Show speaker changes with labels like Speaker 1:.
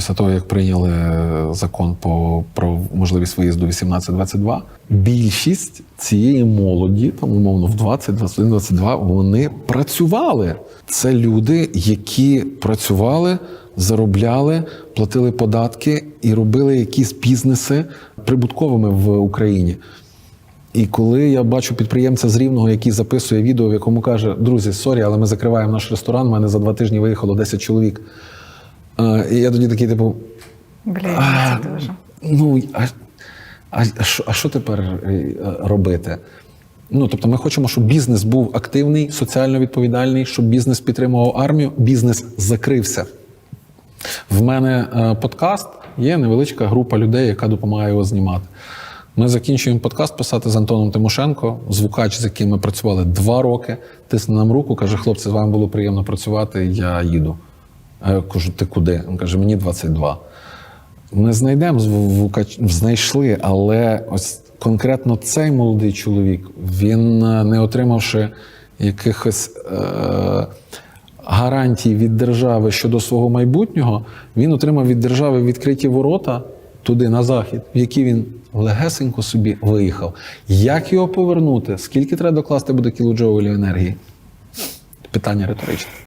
Speaker 1: після того, як прийняли закон по, про можливість виїзду 18-22, більшість цієї молоді, там умовно в 20, 21, 22, вони працювали. Це люди, які працювали, заробляли, платили податки і робили якісь бізнеси прибутковими в Україні. І коли я бачу підприємця з Рівного, який записує відео, в якому каже: друзі, сорі, але ми закриваємо наш ресторан, у мене за два тижні виїхало 10 чоловік. Е, І я тоді такий, типу,
Speaker 2: Блін, це дуже.
Speaker 1: ну, а, а, а, що, а що тепер е, робити? Ну, тобто, ми хочемо, щоб бізнес був активний, соціально відповідальний, щоб бізнес підтримував армію, бізнес закрився. В мене е, подкаст, є невеличка група людей, яка допомагає його знімати. Ми закінчуємо подкаст писати з Антоном Тимошенко, звукач, з яким ми працювали два роки, тисне нам руку, каже: хлопці, з вами було приємно працювати, я їду. Я кажу, ти куди? Він каже, мені 22. Ми знайдемо знайшли, але ось конкретно цей молодий чоловік, він, е, не отримавши якихось е, гарантій від держави щодо свого майбутнього, він отримав від держави відкриті ворота туди, на захід, в які він легесенько собі виїхав. Як його повернути? Скільки треба докласти буде кілоджоулів енергії? Питання риторичне.